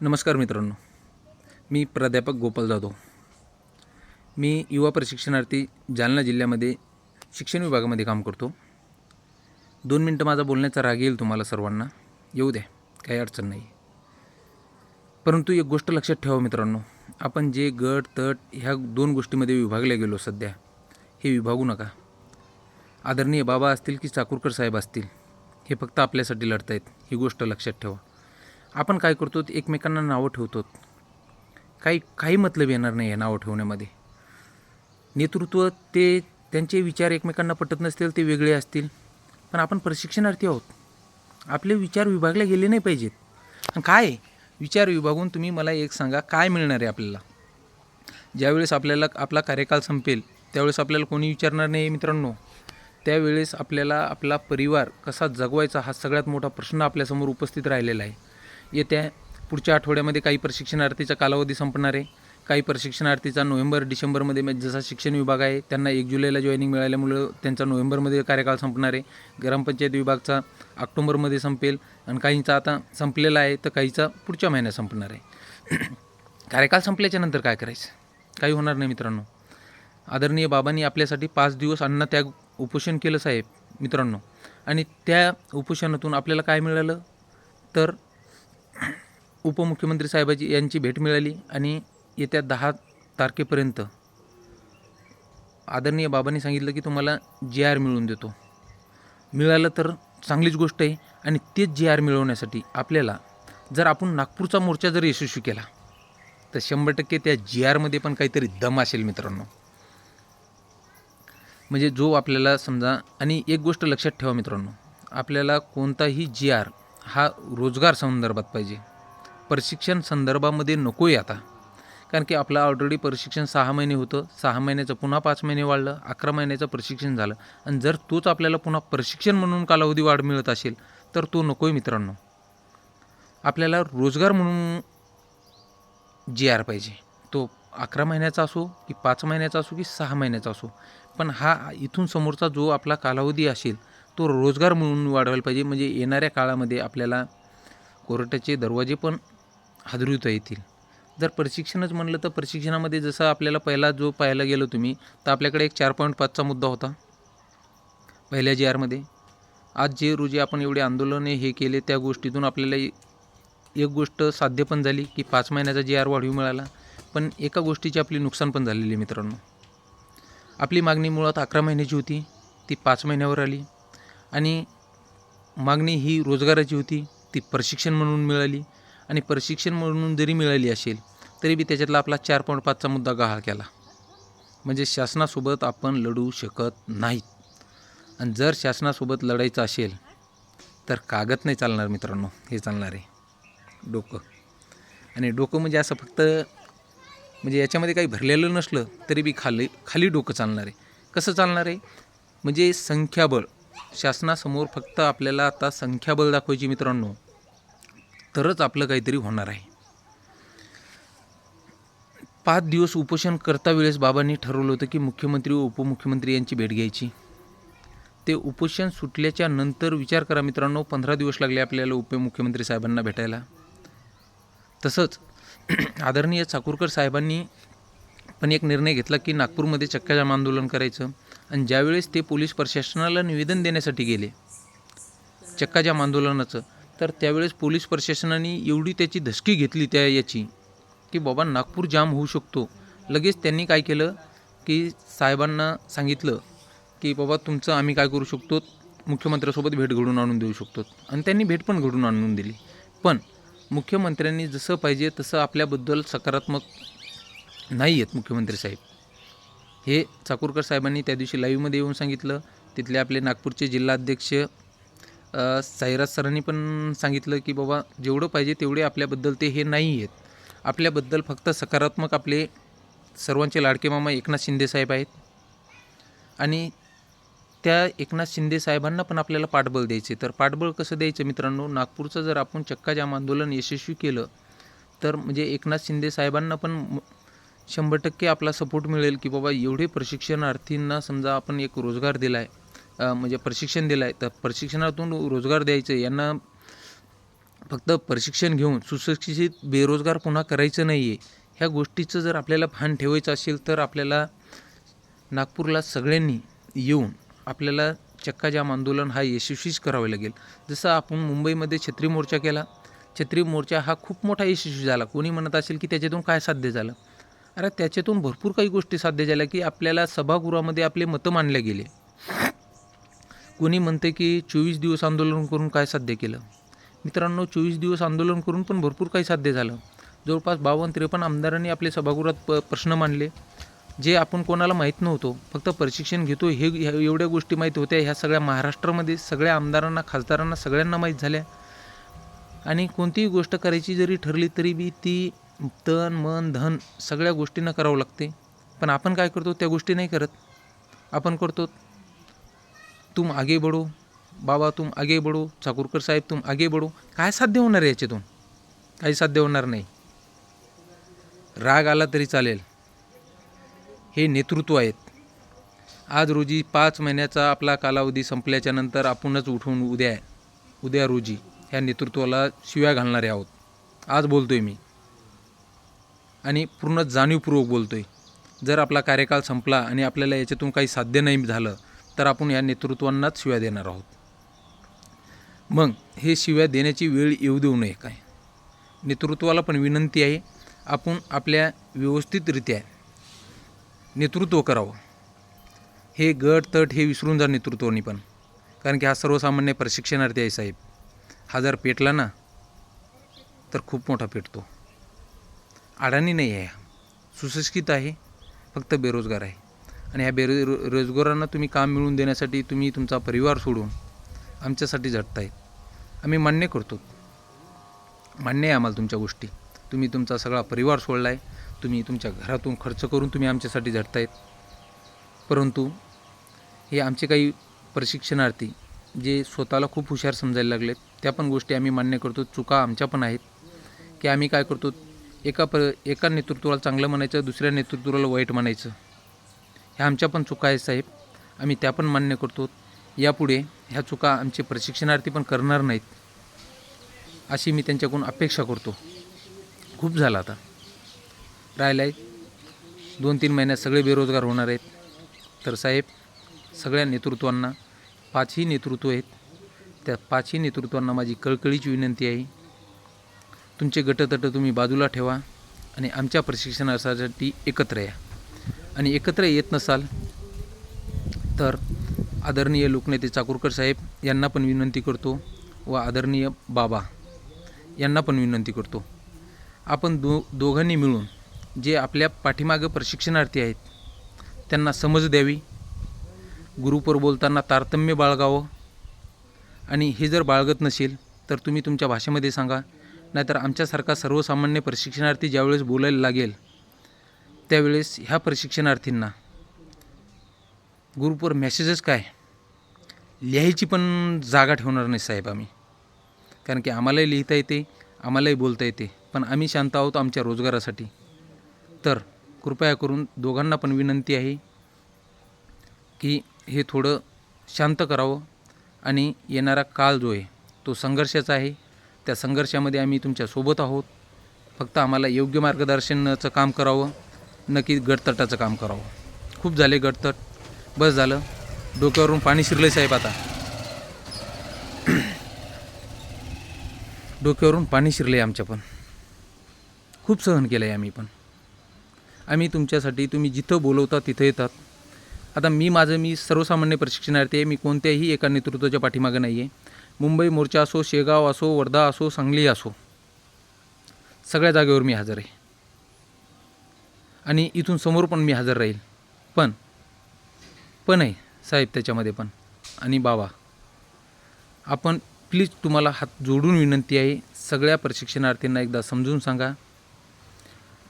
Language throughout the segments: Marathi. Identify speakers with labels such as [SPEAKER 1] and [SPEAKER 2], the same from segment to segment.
[SPEAKER 1] नमस्कार मित्रांनो. मी प्राध्यापक गोपाल जाधव. मी युवा प्रशिक्षणार्थी जालना जिल्ह्यामध्ये शिक्षण विभागामध्ये काम करतो. दोन मिनटं माझा बोलण्याचा राग येईल तुम्हाला सर्वांना. येऊ द्या काही अडचण नाही. परंतु एक गोष्ट लक्षात ठेवा मित्रांनो. आपण जे गट तट ह्या दोन गोष्टीमध्ये विभागल्या गेलो सध्या हे विभागू नका. आदरणीय बाबा असतील की चाकूरकर साहेब असतील हे फक्त आपल्यासाठी लढतायत ही गोष्ट लक्षात ठेवा. आपण काय करतो एकमेकांना नावं ठेवतो. काही काही मतलब येणार नाही आहे नावं ठेवण्यामध्ये. नेतृत्व ते त्यांचे विचार एकमेकांना पटत नसतील ते वेगळे असतील. पण आपण प्रशिक्षणार्थी आहोत. आपले विचार विभागले गेले नाही पाहिजेत. काय? विचार विभागून तुम्ही मला एक सांगा काय मिळणार आहे आपल्याला? ज्यावेळेस आपल्याला आपला कार्यकाल संपेल त्यावेळेस आपल्याला कोणी विचारणार नाही मित्रांनो? त्यावेळेस आपल्याला आपला परिवार कसा जगवायचा हा सगळ्यात मोठा प्रश्न आपल्यासमोर उपस्थित राहिलेला आहे. येत्या पुढच्या आठवड्यामध्ये काही प्रशिक्षणार्थीचा कालावधी संपणार आहे. काही प्रशिक्षणार्थीचा नोव्हेंबर डिसेंबरमध्ये म्हणजे जसा शिक्षण विभाग आहे त्यांना एक जुलैला जॉईनिंग मिळाल्यामुळं त्यांचा नोव्हेंबरमध्ये कार्यकाळ संपणार आहे. ग्रामपंचायत विभागचा ऑक्टोबरमध्ये संपेल आणि काहींचा आता संपलेला आहे तर काहीचा पुढच्या महिन्यात संपणार आहे. कार्यकाळ संपल्याच्या नंतर काय करायचं? काही होणार नाही मित्रांनो. आदरणीय बाबांनी आपल्यासाठी पाच दिवस अन्न त्याग उपोषण केलं साहेब मित्रांनो. आणि त्या उपोषणातून आपल्याला काय मिळालं? तर उपमुख्यमंत्री साहेबाची यांची भेट मिळाली आणि येत्या दहा तारखेपर्यंत आदरणीय बाबांनी सांगितलं की तुम्हाला जी आर मिळवून देतो. मिळालं तर चांगलीच गोष्ट आहे आणि तेच जी आर मिळवण्यासाठी आपल्याला जर आपण नागपूरचा मोर्चा जर यशस्वी केला तर शंभर टक्के त्या जी आरमध्ये पण काहीतरी दम असेल मित्रांनो. म्हणजे जो आपल्याला समजा आणि एक गोष्ट लक्षात ठेवा मित्रांनो आपल्याला कोणताही जी आर हा रोजगार संदर्भात पाहिजे. प्रशिक्षण संदर्भामध्ये नको आहे आता. कारण की आपलं ऑलरेडी प्रशिक्षण सहा महिने होतं. सहा महिन्याचं पुन्हा पाच महिने वाढलं. अकरा महिन्याचं प्रशिक्षण झालं. आणि जर तोच आपल्याला पुन्हा प्रशिक्षण म्हणून कालावधी वाढ मिळत असेल तर तो नको आहे मित्रांनो. आपल्याला रोजगार म्हणून जी आर पाहिजे. तो अकरा महिन्याचा असो की पाच महिन्याचा असो की सहा महिन्याचा असो. पण हा इथून समोरचा जो आपला कालावधी असेल तो रोजगार म्हणून वाढवायला पाहिजे. म्हणजे येणाऱ्या काळामध्ये आपल्याला कोर्टाचे दरवाजे पण हादरवता येतील. जर प्रशिक्षणच म्हणलं तर प्रशिक्षणामध्ये जसं आपल्याला पहिला जो पाहायला गेलो तुम्ही तर आपल्याकडे एक चार पॉईंट पाचचा मुद्दा होता. पहिल्या जी आरमध्ये आज जे रोजी आपण एवढे आंदोलने हे केले त्या गोष्टीतून आपल्याला एक गोष्ट साध्य पण झाली की पाच महिन्याचा जी आर वाढीव मिळाला. पण एका गोष्टीची आपली नुकसान पण झालेली आहे मित्रांनो. आपली मागणी मुळात अकरा महिन्याची होती. ती पाच महिन्यावर आली. आणि मागणी ही रोजगाराची होती ती प्रशिक्षण म्हणून मिळाली आणि प्रशिक्षण म्हणून जरी मिळाली असेल तरी बी त्याच्यातला आपला चार पॉईंट पाचचा मुद्दा गहाळ केला. म्हणजे शासनासोबत आपण लढू शकत नाहीत. आणि जर शासनासोबत लढायचं असेल तर कागद नाही चालणार मित्रांनो हे चालणार आहे. डोकं. आणि डोकं म्हणजे असं फक्त म्हणजे याच्यामध्ये काही भरलेलं नसलं तरी बी खाली खाली डोकं चालणार आहे. कसं चालणार आहे? म्हणजे संख्याबळ. शासनासमोर फक्त आपल्याला आता संख्याबळ दाखवायची मित्रांनो तरच आपलं काहीतरी होणार आहे. पाच दिवस उपोषण करता वेळेस बाबांनी ठरवलं होतं की मुख्यमंत्री व उपमुख्यमंत्री यांची भेट घ्यायची. ते उपोषण सुटल्याच्या नंतर विचार करा मित्रांनो पंधरा दिवस लागले आपल्याला उपमुख्यमंत्री साहेबांना भेटायला. तसंच आदरणीय चाकूरकर साहेबांनी पण एक निर्णय घेतला की नागपूरमध्ये चक्काजाम आंदोलन करायचं. आणि ज्यावेळेस ते पोलीस प्रशासनाला निवेदन देण्यासाठी गेले चक्काजाम आंदोलनाचं तर त्यावेळेस पोलीस प्रशासनाने एवढी त्याची धसकी घेतली त्या याची की बाबा नागपूर जाम होऊ शकतो. लगेच त्यांनी काय केलं की साहेबांना सांगितलं की बाबा तुमचं आम्ही काय करू शकतो मुख्यमंत्र्यासोबत भेट घडून आणून देऊ शकतो. आणि त्यांनी भेट पण घडून आणून दिली. पण मुख्यमंत्र्यांनी जसं पाहिजे तसं आपल्याबद्दल सकारात्मक नाही आहेत मुख्यमंत्री साहेब. हे चाकूरकर साहेबांनी त्या दिवशी लाईव्हमध्ये येऊन सांगितलं. तिथले आपले नागपूरचे जिल्हाध्यक्ष साईराज सरांनी पण सांगितलं की बाबा जेवढं पाहिजे तेवढे आपल्याबद्दल ते हे नाही आहेत. आपल्याबद्दल फक्त सकारात्मक आपले सर्वांचे लाडके मामा एकनाथ शिंदे साहेब आहेत. आणि त्या एकनाथ शिंदे साहेबांना पण आपल्याला पाठबळ द्यायचे. तर पाठबळ कसं द्यायचं मित्रांनो? नागपूरचं जर आपण चक्काजाम आंदोलन यशस्वी केलं तर म्हणजे एकनाथ शिंदे साहेबांना पण म- शंभर टक्के आपला सपोर्ट मिळेल की बाबा एवढे प्रशिक्षणार्थींना समजा आपण एक रोजगार दिला आहे म्हणजे प्रशिक्षण दिलं आहे तर प्रशिक्षणातून रोजगार द्यायचं यांना फक्त प्रशिक्षण घेऊन सुशिक्षित बेरोजगार पुन्हा करायचं नाही आहे ह्या गोष्टीचं जर आपल्याला भान ठेवायचं असेल तर आपल्याला नागपूरला सगळ्यांनी येऊन आपल्याला चक्काजाम आंदोलन हा यशस्वीच करावे लागेल. जसं आपण मुंबईमध्ये छत्री मोर्चा केला छत्री मोर्चा हा खूप मोठा यशस्वी झाला. कोणी म्हणत असेल की त्याच्यातून काय साध्य झालं? अरे त्याच्यातून भरपूर काही गोष्टी साध्य झाल्या की आपल्याला सभागृहामध्ये आपले मतं मांडले गेले. कोणी म्हणते की चोवीस दिवस आंदोलन करून काय साध्य केलं? मित्रांनो चोवीस दिवस आंदोलन करून पण भरपूर काही साध्य झालं. जवळपास बावन्न त्रेपन्न आमदारांनी आपले सभागृहात प प्रश्न मांडले. जे आपण कोणाला माहीत नव्हतो फक्त प्रशिक्षण घेतो हे एवढ्या गोष्टी माहीत होत्या ह्या सगळ्या महाराष्ट्रामध्ये सगळ्या आमदारांना खासदारांना सगळ्यांना माहीत झाल्या. आणि कोणतीही गोष्ट करायची जरी ठरली तरी बी ती तन मन धन सगळ्या गोष्टींना करावं लागते. पण आपण काय करतो? त्या गोष्टी नाही करत. आपण करतो तुम आगे बढो बाबा तुम आगे बढो चाकूरकर साहेब तुम आगे बढो. काय साध्य होणार आहे याच्यातून? काही साध्य होणार नाही. राग आला तरी चालेल. हे नेतृत्व आहेत. आज रोजी पाच महिन्याचा आपला कालावधी संपल्याच्या नंतर आपणच उठून उद्या उद्या रोजी ह्या नेतृत्वाला शिव्या घालणारे आहोत. आज बोलतोय मी. आणि पूर्ण जाणीवपूर्वक बोलतो आहे जर आपला कार्यकाळ संपला आणि आपल्याला याच्यातून काही साध्य नाही झालं तर आपण या नेतृत्वांनाच शिव्या देणार आहोत. मग हे शिव्या देण्याची वेळ येऊ देऊ नये काय? नेतृत्वाला पण विनंती आहे आपण आपल्या व्यवस्थितरित्या नेतृत्व करावं. हे गट तट हे विसरून जा नेतृत्वाने पण. कारण की हा सर्वसामान्य प्रशिक्षणार्थी आहे साहेब. हा जर पेटला ना तर खूप मोठा पेटतो. अडाणी नाही आहे. सुशिक्षित आहे फक्त बेरोजगार आहे. आणि ह्या बेरो रोजगारांना तुम्ही काम मिळवून देण्यासाठी तुम्ही तुमचा परिवार सोडून आमच्यासाठी झटताय. आम्ही मान्य करतो. मान्य आहे आम्हाला तुमच्या गोष्टी. तुम्ही तुमचा सगळा परिवार सोडला आहे तुम्ही तुमच्या घरातून खर्च करून तुम्ही आमच्यासाठी झटतायत. परंतु हे आमचे काही प्रशिक्षणार्थी जे स्वतःला खूप हुशार समजायला लागलेत त्या पण गोष्टी आम्ही मान्य करतो. चुका आमच्या पण आहेत. की आम्ही काय करतो? एका प एका नेतृत्वाला चांगलं म्हणायचं दुसऱ्या नेतृत्वाला वाईट म्हणायचं. ह्या आमच्या पण चुका आहेत साहेब. आम्ही त्या पण मान्य करतो. यापुढे ह्या चुका आमचे प्रशिक्षणार्थी पण करणार नाहीत अशी मी त्यांच्याकडून अपेक्षा करतो. खूप झालं आता. राहिलं आहे. दोन तीन महिन्यात सगळे बेरोजगार होणार आहेत. तर साहेब सगळ्या नेतृत्वांना पाचही नेतृत्व आहेत. त्या पाचही नेतृत्वांना माझी कळकळीची विनंती आहे. तुमचे गटतट तुम्ही बाजूला ठेवा आणि आमच्या प्रशिक्षणासाठी एकत्र या. आणि एकत्र येत नसाल तर आदरणीय लोकनेते चाकूरकर साहेब यांना पण विनंती करतो व आदरणीय बाबा यांना पण विनंती करतो. आपण दो दोघांनी मिळून जे आपल्या पाठीमागं प्रशिक्षणार्थी आहेत त्यांना समज द्यावी. गुरुपर बोलताना तारतम्य बाळगावं. आणि हे जर बाळगत नसेल तर तुम्ही तुमच्या भाषेमध्ये सांगा नाहीतर आमच्यासारखा सर्वसामान्य प्रशिक्षणार्थी ज्यावेळेस बोलायला लागेल त्यावेळेस ह्या प्रशिक्षणार्थींना ग्रुपवर मेसेजेस काय? लिहायची पण जागा ठेवणार नाही साहेब आम्ही. कारण की आम्हालाही लिहिता येते आम्हालाही बोलता येते पण आम्ही शांत आहोत आमच्या रोजगारासाठी. तर कृपया करून दोघांना पण विनंती आहे की हे थोडं शांत करावं आणि येणारा काळ जो आहे तो संघर्षाचा आहे. त्या संघर्षामध्ये आम्ही तुमच्यासोबत आहोत. फक्त आम्हाला योग्य मार्गदर्शनाचं काम करावं नक्की गटतटाचं काम करावं. खूप झाले गटतट. बस झालं. डोक्यावरून पाणी शिरले साहेब आता. डोक्यावरून पाणी शिरले आमच्या पण. खूप सहन केलं आहे आम्ही पण. आम्ही तुमच्यासाठी तुम्ही जिथं बोलवता तिथं येतात. आता मी माझं मी सर्वसामान्य प्रशिक्षणार्थी आहे. मी कोणत्याही एका नेतृत्वाच्या पाठीमागं नाही आहे मुंबई मोर्चा असो शेगाव असो वर्धा असो सांगली असो. सगळ्या जागेवर मी हजर आहे. आणि इथून समोर पण मी हजर राहील. पण पण आहे साहेब त्याच्यामध्ये पण. आणि बाबा आपण प्लीज तुम्हाला हात जोडून विनंती आहे सगळ्या प्रशिक्षणार्थींना एकदा समजून सांगा.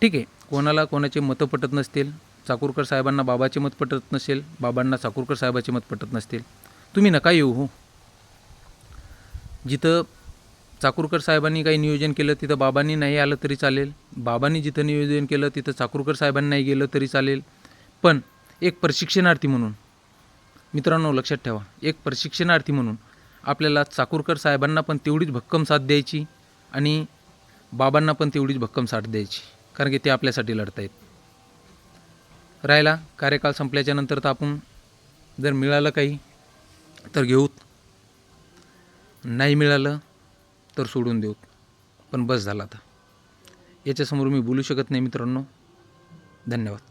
[SPEAKER 1] ठीक आहे कोणाला कोणाचे मतं पटत नसतील चाकूरकर साहेबांना बाबाचे मत पटत नसेल बाबांना चाकूरकर साहेबाचे मत पटत नसतील. तुम्ही नका येऊ हो. जिथं चाकूरकर साहेबांनी काही नियोजन केलं तिथं बाबांनी नाही आलं तरी चालेल. बाबांनी जिथं नियोजन केलं तिथं चाकूरकर साहेबांनी नाही गेलं तरी चालेल. पण एक प्रशिक्षणार्थी म्हणून मित्रांनो लक्षात ठेवा एक प्रशिक्षणार्थी म्हणून आपल्याला चाकूरकर साहेबांना पण तेवढीच भक्कम साथ द्यायची आणि बाबांना पण तेवढीच भक्कम साथ द्यायची कारण की ते आपल्यासाठी लढत आहेत राहिला कार्यकाळ संपल्याच्यानंतर तर आपण जर मिळालं काही तर घेऊत. नाही मिळालं तर सोडून देऊत पण बस झाला आता. याच्यासमोर मी बोलू शकत नाही मित्रांनो. धन्यवाद.